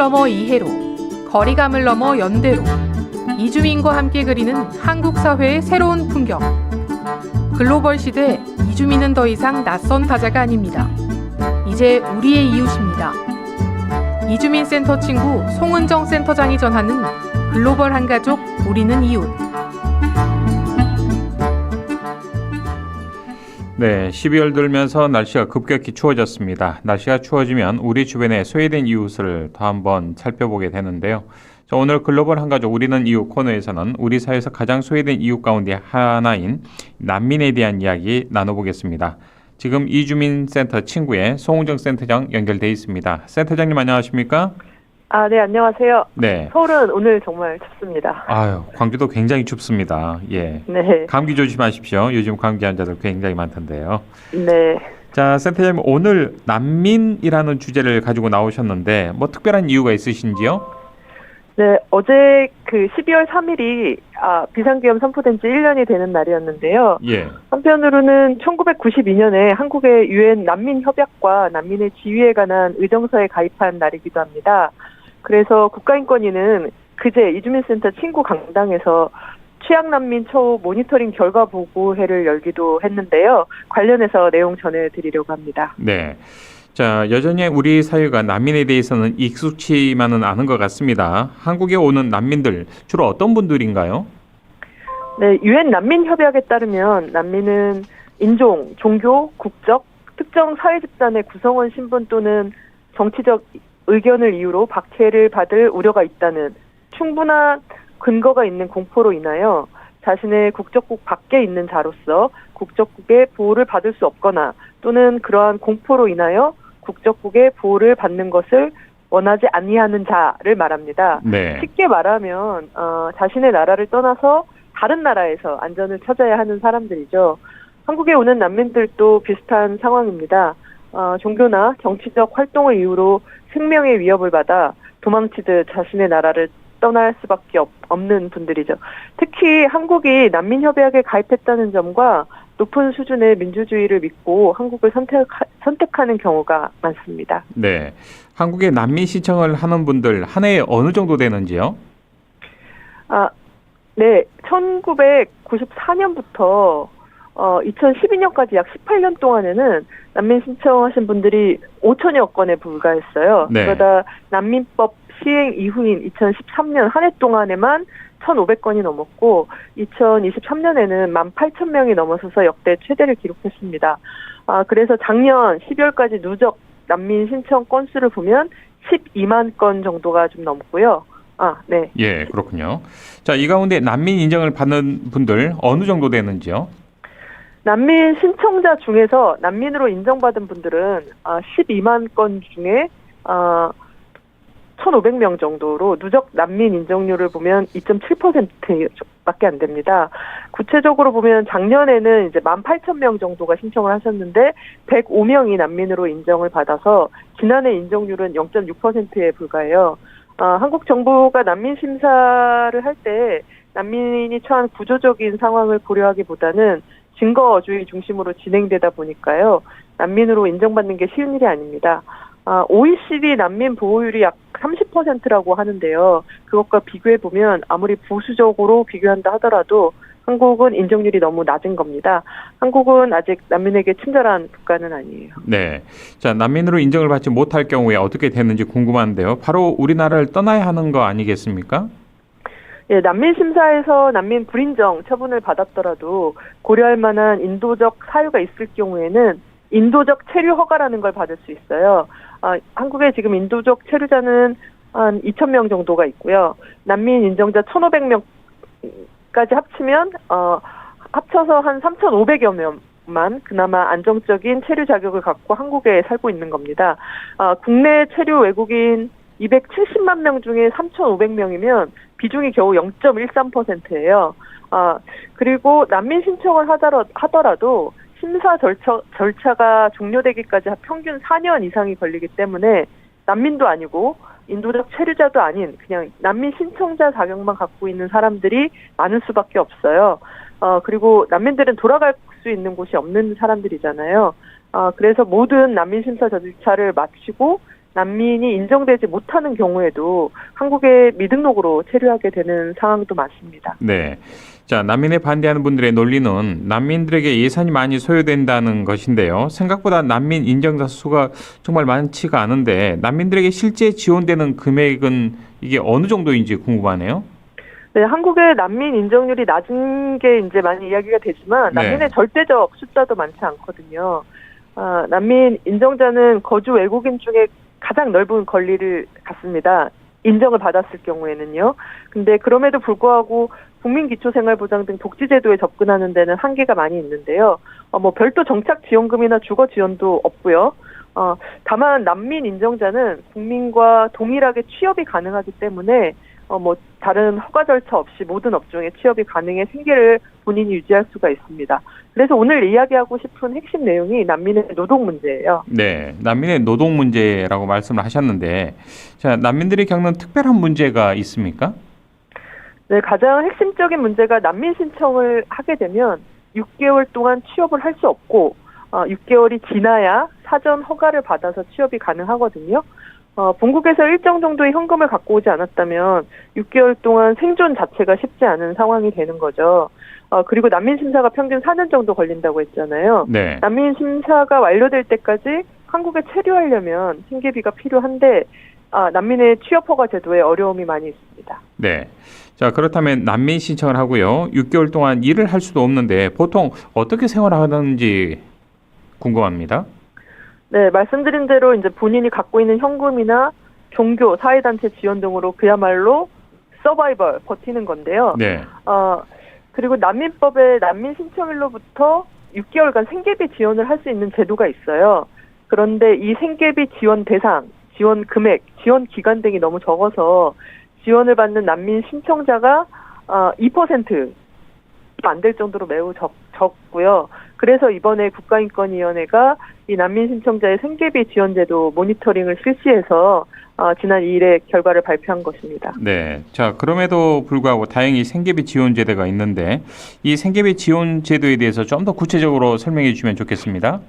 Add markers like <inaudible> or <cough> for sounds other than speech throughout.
넘어 이해로, 거리감을 넘어 연대로, 이주민과 함께 그리는 한국 사회의 새로운 풍경. 글로벌 시대 이주민은 더 이상 낯선 타자가 아닙니다. 이제 우리의 이웃입니다. 이주민 센터 친구 송은정 센터장이 전하는 글로벌 한 가족 우리는 이웃. 네, 12월 들면서 날씨가 급격히 추워졌습니다. 날씨가 추워지면 우리 주변의 소외된 이웃을 더 한번 살펴보게 되는데요. 자, 오늘 글로벌 한가족 우리는 이웃 코너에서는 우리 사회에서 가장 소외된 이웃 가운데 하나인 난민에 대한 이야기 나눠보겠습니다. 지금 이주민센터 친구의 송웅정 센터장 연결돼 있습니다. 센터장님 안녕하십니까? 아, 네, 안녕하세요. 네. 서울은 오늘 정말 춥습니다. 아유, 광주도 굉장히 춥습니다. 예. 네, 감기 조심하십시오. 요즘 감기 환자들 굉장히 많던데요. 네. 자, 센터장님 오늘 난민이라는 주제를 가지고 나오셨는데 뭐 특별한 이유가 있으신지요? 네, 어제 그 12월 3일이 아, 비상계엄 선포된 지 1년이 되는 날이었는데요. 예. 한편으로는 1992년에 한국의 유엔 난민 협약과 난민의 지위에 관한 의정서에 가입한 날이기도 합니다. 그래서 국가인권위는 그제 이주민센터 친구 강당에서 취약난민 처우 모니터링 결과 보고회를 열기도 했는데요. 관련해서 내용 전해드리려고 합니다. 네. 자, 여전히 우리 사회가 난민에 대해서는 익숙치만은 않은 것 같습니다. 한국에 오는 난민들 주로 어떤 분들인가요? 네, 유엔 난민 협약에 따르면 난민은 인종, 종교, 국적, 특정 사회 집단의 구성원 신분 또는 정치적 의견을 이유로 박해를 받을 우려가 있다는 충분한 근거가 있는 공포로 인하여 자신의 국적국 밖에 있는 자로서 국적국의 보호를 받을 수 없거나 또는 그러한 공포로 인하여 국적국의 보호를 받는 것을 원하지 아니하는 자를 말합니다. 네. 쉽게 말하면 어, 자신의 나라를 떠나서 다른 나라에서 안전을 찾아야 하는 사람들이죠. 한국에 오는 난민들도 비슷한 상황입니다. 어, 종교나 정치적 활동을 이유로 생명의 위협을 받아 도망치듯 자신의 나라를 떠날 수밖에 없, 없는 분들이죠. 특히 한국이 난민협약에 가입했다는 점과 높은 수준의 민주주의를 믿고 한국을 선택, 선택하는 경우가 많습니다. 네. 한국에 난민 신청을 하는 분들 한 해에 어느 정도 되는지요? 아, 네. 1994년부터 어, 2012년까지 약 18년 동안에는 난민 신청하신 분들이 5천여 건에 불과했어요. 네. 그러다 난민법 시행 이후인 2013년 한 해 동안에만 1,500건이 넘었고 2023년에는 18,000명이 넘어서서 역대 최대를 기록했습니다. 아, 그래서 작년 12월까지 누적 난민 신청 건수를 보면 12만 건 정도가 좀 넘고요. 아, 네. 예, 그렇군요. 자, 이 가운데 난민 인정을 받는 분들 어느 정도 되는지요? 난민 신청자 중에서 난민으로 인정받은 분들은 아, 12만 건 중에 아, 1,500명 정도로 누적 난민 인정률을 보면 2.7%밖에 안 됩니다. 구체적으로 보면 작년에는 이제 18,000명 정도가 신청을 하셨는데 105명이 난민으로 인정을 받아서 지난해 인정률은 0.6%에 불과해요. 아, 한국 정부가 난민 심사를 할 때 난민이 처한 구조적인 상황을 고려하기보다는 증거주의 중심으로 진행되다 보니까요. 난민으로 인정받는 게 쉬운 일이 아닙니다. 아, OECD 난민 보호율이 약 30%라고 하는데요. 그것과 비교해 보면 아무리 보수적으로 비교한다 하더라도 한국은 인정률이 너무 낮은 겁니다. 한국은 아직 난민에게 친절한 국가는 아니에요. 네. 자, 난민으로 인정을 받지 못할 경우에 어떻게 되는지 궁금한데요. 바로 우리나라를 떠나야 하는 거 아니겠습니까? 예, 난민 심사에서 난민 불인정 처분을 받았더라도 고려할 만한 인도적 사유가 있을 경우에는 인도적 체류 허가라는 걸 받을 수 있어요. 아, 한국에 지금 인도적 체류자는 한 2,000명 정도가 있고요. 난민 인정자 1,500명까지 합치면 어, 합쳐서 한 3,500여 명 만 그나마 안정적인 체류 자격을 갖고 한국에 살고 있는 겁니다. 아, 국내 체류 외국인 270만 명 중에 3,500명이면 비중이 겨우 0.13%예요. 아, 그리고 난민 신청을 하더라, 하더라도 심사 절차, 절차가 종료되기까지 평균 4년 이상이 걸리기 때문에 난민도 아니고 인도적 체류자도 아닌 그냥 난민 신청자 자격만 갖고 있는 사람들이 많을 수밖에 없어요. 어, 그리고 난민들은 돌아갈 수 있는 곳이 없는 사람들이잖아요. 어, 그래서 모든 난민 심사 절차를 마치고 난민이 인정되지 못하는 경우에도 한국에 미등록으로 체류하게 되는 상황도 많습니다. 네. 자, 난민에 반대하는 분들의 논리는 난민들에게 예산이 많이 소요된다는 것인데요. 생각보다 난민 인정자 수가 정말 많지가 않은데 난민들에게 실제 지원되는 금액은 이게 어느 정도인지 궁금하네요. 네, 한국의 난민 인정률이 낮은 게 이제 많이 이야기가 되지만 네. 난민의 절대적 숫자도 많지 않거든요. 아, 난민 인정자는 거주 외국인 중에 가장 넓은 권리를 갖습니다. 인정을 받았을 경우에는요. 근데 그럼에도 불구하고 국민기초생활보장 등 복지제도에 접근하는 데는 한계가 많이 있는데요. 어, 뭐 별도 정착 지원금이나 주거 지원도 없고요. 어, 다만 난민 인정자는 국민과 동일하게 취업이 가능하기 때문에 어, 뭐 다른 허가 절차 없이 모든 업종에 취업이 가능해 생계를 본인이 유지할 수가 있습니다. 그래서 오늘 이야기하고 싶은 핵심 내용이 난민의 노동 문제예요. 네. 난민의 노동 문제라고 말씀을 하셨는데 자, 난민들이 겪는 특별한 문제가 있습니까? 네, 가장 핵심적인 문제가 난민 신청을 하게 되면 6개월 동안 취업을 할 수 없고 어, 6개월이 지나야 사전 허가를 받아서 취업이 가능하거든요. 어, 본국에서 일정 정도의 현금을 갖고 오지 않았다면 6개월 동안 생존 자체가 쉽지 않은 상황이 되는 거죠. 어, 그리고 난민 심사가 평균 4년 정도 걸린다고 했잖아요. 네. 난민 심사가 완료될 때까지 한국에 체류하려면 생계비가 필요한데 아, 난민의 취업 허가 제도에 어려움이 많이 있습니다. 네. 자, 그렇다면 난민 신청을 하고요. 6개월 동안 일을 할 수도 없는데 보통 어떻게 생활하는지 궁금합니다. 네, 말씀드린 대로 이제 본인이 갖고 있는 현금이나 종교, 사회단체 지원 등으로 그야말로 서바이벌 버티는 건데요. 네. 어, 그리고 난민법에 난민 신청일로부터 6개월간 생계비 지원을 할 수 있는 제도가 있어요. 그런데 이 생계비 지원 대상, 지원 금액, 지원 기간 등이 너무 적어서 지원을 받는 난민 신청자가 어, 2% 안 될 정도로 매우 적, 적고요. 그래서 이번에 국가인권위원회가 이 난민 신청자의 생계비 지원 제도 모니터링을 실시해서 어, 지난 2일에 결과를 발표한 것입니다. 네. 자, 그럼에도 불구하고 다행히 생계비 지원 제도가 있는데 이 생계비 지원 제도에 대해서 좀 더 구체적으로 설명해 주시면 좋겠습니다.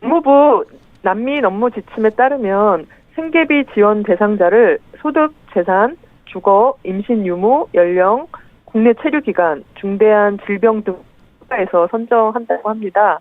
법무부 난민 업무 지침에 따르면 생계비 지원 대상자를 소득, 재산, 주거, 임신 유무, 연령, 국내 체류 기간, 중대한 질병 등에서 선정한다고 합니다.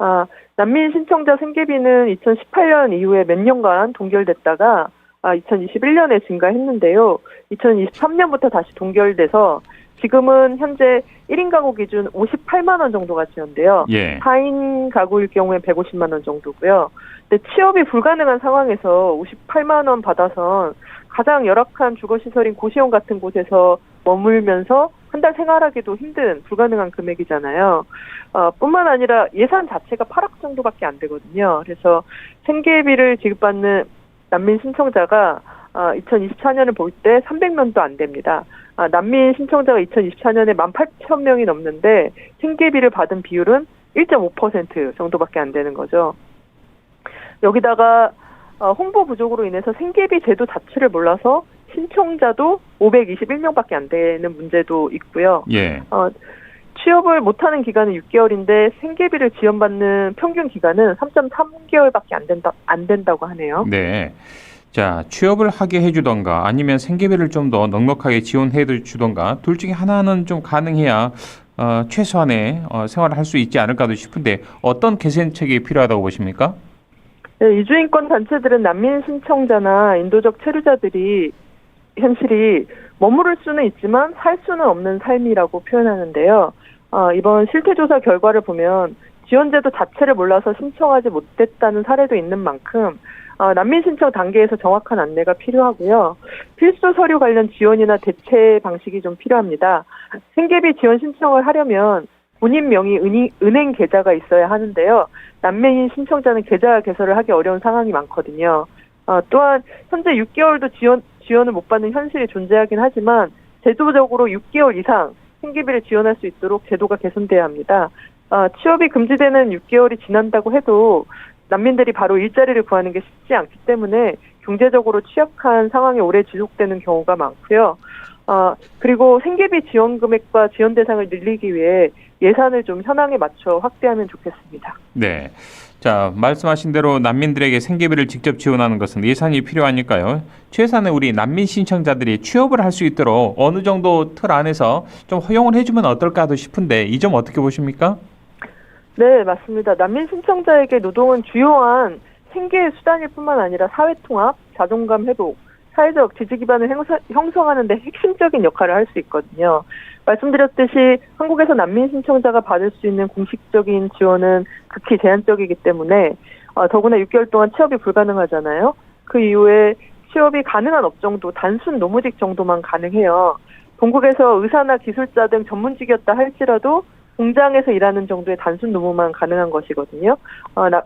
아, 난민 신청자 생계비는 2018년 이후에 몇 년간 동결됐다가 아, 2021년에 증가했는데요. 2023년부터 다시 동결돼서 지금은 현재 1인 가구 기준 58만 원 정도가 지원돼요. 예. 4인 가구일 경우에 150만 원 정도고요. 근데 취업이 불가능한 상황에서 58만 원 받아선 가장 열악한 주거 시설인 고시원 같은 곳에서 머물면서 한 달 생활하기도 힘든 불가능한 금액이잖아요. 어, 뿐만 아니라 예산 자체가 8억 정도밖에 안 되거든요. 그래서 생계비를 지급받는 난민 신청자가 어, 2024년을 볼 때 300명도 안 됩니다. 아, 난민 신청자가 2024년에 18,000명이 넘는데 생계비를 받은 비율은 1.5% 정도밖에 안 되는 거죠. 여기다가 어, 홍보 부족으로 인해서 생계비 제도 자체를 몰라서 신청자도 521명밖에 안 되는 문제도 있고요. 예. 어, 취업을 못하는 기간은 6개월인데 생계비를 지원받는 평균 기간은 3.3개월밖에 안 된다 안 된다고 하네요. 네. 자, 취업을 하게 해주던가 아니면 생계비를 좀 더 넉넉하게 지원해 주던가 둘 중에 하나는 좀 가능해야 어, 최소한의 어, 생활을 할 수 있지 않을까도 싶은데 어떤 개선책이 필요하다고 보십니까? 네, 이주인권 단체들은 난민 신청자나 인도적 체류자들이 현실이 머무를 수는 있지만 살 수는 없는 삶이라고 표현하는데요. 어, 이번 실태조사 결과를 보면 지원제도 자체를 몰라서 신청하지 못했다는 사례도 있는 만큼 어, 난민 신청 단계에서 정확한 안내가 필요하고요. 필수 서류 관련 지원이나 대체 방식이 좀 필요합니다. 생계비 지원 신청을 하려면 본인 명의 은행, 은행 계좌가 있어야 하는데요. 난민 신청자는 계좌 개설을 하기 어려운 상황이 많거든요. 어, 또한 현재 6개월도 지원 지원을 못 받는 현실이 존재하긴 하지만 제도적으로 6개월 이상 생계비를 지원할 수 있도록 제도가 개선돼야 합니다. 어, 취업이 금지되는 6개월이 지난다고 해도 난민들이 바로 일자리를 구하는 게 쉽지 않기 때문에 경제적으로 취약한 상황이 오래 지속되는 경우가 많고요. 어, 그리고 생계비 지원 금액과 지원 대상을 늘리기 위해 예산을 좀 현황에 맞춰 확대하면 좋겠습니다. 네. 자, 말씀하신 대로 난민들에게 생계비를 직접 지원하는 것은 예산이 필요하니까요. 최소한의 우리 난민 신청자들이 취업을 할 수 있도록 어느 정도 틀 안에서 좀 허용을 해주면 어떨까도 싶은데 이 점 어떻게 보십니까? 네, 맞습니다. 난민 신청자에게 노동은 주요한 생계의 수단일 뿐만 아니라 사회 통합, 자존감 회복, 사회적 지지 기반을 형성하는 데 핵심적인 역할을 할 수 있거든요. 말씀드렸듯이 한국에서 난민 신청자가 받을 수 있는 공식적인 지원은 극히 제한적이기 때문에 어, 더구나 6개월 동안 취업이 불가능하잖아요. 그 이후에 취업이 가능한 업종도 단순 노무직 정도만 가능해요. 본국에서 의사나 기술자 등 전문직이었다 할지라도 공장에서 일하는 정도의 단순 노무만 가능한 것이거든요. 어, 나,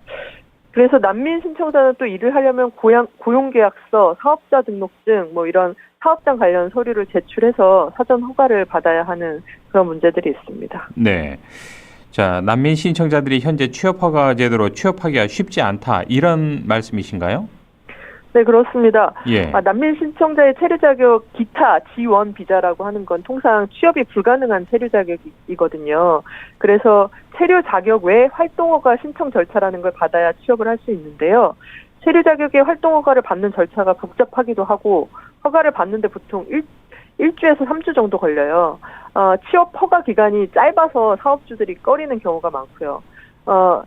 그래서 난민 신청자는 또 일을 하려면 고용, 고용계약서, 사업자 등록증, 뭐 이런 사업장 관련 서류를 제출해서 사전 허가를 받아야 하는 그런 문제들이 있습니다. 네. 자, 난민 신청자들이 현재 취업 허가 제도로 취업하기가 쉽지 않다. 이런 말씀이신가요? 네, 그렇습니다. 예. 아, 난민 신청자의 체류 자격 기타 지원 비자라고 하는 건 통상 취업이 불가능한 체류 자격이거든요. 그래서 체류 자격 외에 활동허가 신청 절차라는 걸 받아야 취업을 할 수 있는데요. 체류 자격의 활동허가를 받는 절차가 복잡하기도 하고 허가를 받는데 보통 일, 일주에서 삼주 정도 걸려요. 어, 취업 허가 기간이 짧아서 사업주들이 꺼리는 경우가 많고요. 어,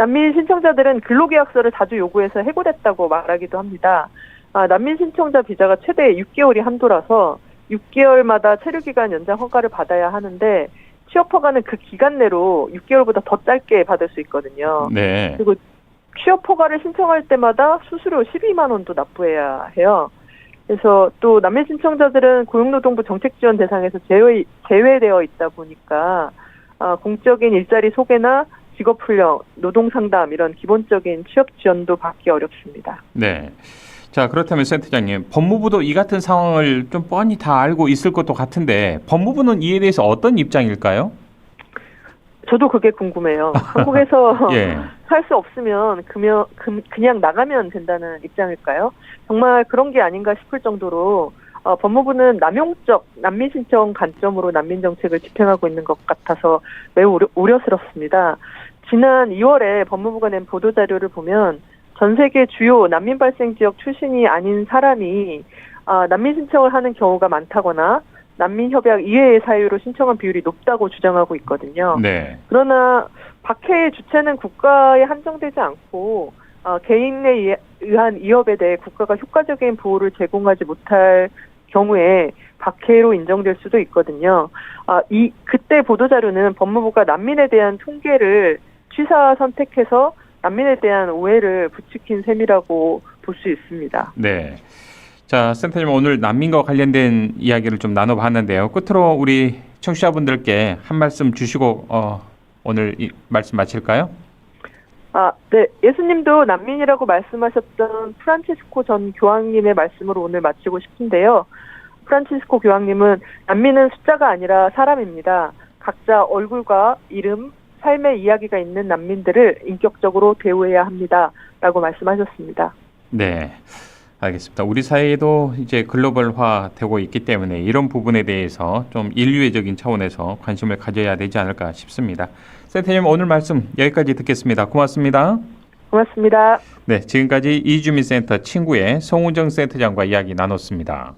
난민 신청자들은 근로계약서를 자주 요구해서 해고됐다고 말하기도 합니다. 아, 난민 신청자 비자가 최대 6개월이 한도라서 6개월마다 체류기간 연장 허가를 받아야 하는데 취업 허가는 그 기간 내로 6개월보다 더 짧게 받을 수 있거든요. 네. 그리고 취업 허가를 신청할 때마다 수수료 12만 원도 납부해야 해요. 그래서 또 난민 신청자들은 고용노동부 정책 지원 대상에서 제외, 제외되어 있다 보니까 아, 공적인 일자리 소개나 직업훈련, 노동상담 이런 기본적인 취업 지원도 받기 어렵습니다. 네. 자, 그렇다면 센터장님, 법무부도 이 같은 상황을 좀 뻔히 다 알고 있을 것도 같은데 법무부는 이에 대해서 어떤 입장일까요? 저도 그게 궁금해요. <laughs> 한국에서 <laughs> 예. 살수 없으면 그냥, 그, 그냥 나가면 된다는 입장일까요? 정말 그런 게 아닌가 싶을 정도로 어, 법무부는 남용적 난민 신청 관점으로 난민 정책을 집행하고 있는 것 같아서 매우 우려, 우려스럽습니다. 지난 2월에 법무부가 낸 보도 자료를 보면 전 세계 주요 난민 발생 지역 출신이 아닌 사람이 아, 난민 신청을 하는 경우가 많다거나 난민 협약 이외의 사유로 신청한 비율이 높다고 주장하고 있거든요. 네. 그러나 박해의 주체는 국가에 한정되지 않고 어, 개인에 의한 위협에 대해 국가가 효과적인 보호를 제공하지 못할 경우에 박해로 인정될 수도 있거든요. 아, 이 그때 보도 자료는 법무부가 난민에 대한 통계를 취사 선택해서 난민에 대한 오해를 부추긴 셈이라고 볼 수 있습니다. 네. 자, 센터님 오늘 난민과 관련된 이야기를 좀 나눠봤는데요. 끝으로 우리 청취자분들께 한 말씀 주시고 어, 오늘 이 말씀 마칠까요? 아, 네. 예수님도 난민이라고 말씀하셨던 프란치스코 전 교황님의 말씀으로 오늘 마치고 싶은데요. 프란치스코 교황님은 난민은 숫자가 아니라 사람입니다. 각자 얼굴과 이름, 삶의 이야기가 있는 난민들을 인격적으로 대우해야 합니다. 라고 말씀하셨습니다. 네. 알겠습니다. 우리 사회도 이제 글로벌화 되고 있기 때문에 이런 부분에 대해서 좀 인류애적인 차원에서 관심을 가져야 되지 않을까 싶습니다. 센터님 오늘 말씀 여기까지 듣겠습니다. 고맙습니다. 고맙습니다. 네, 지금까지 이주민센터 친구의 송우정 센터장과 이야기 나눴습니다.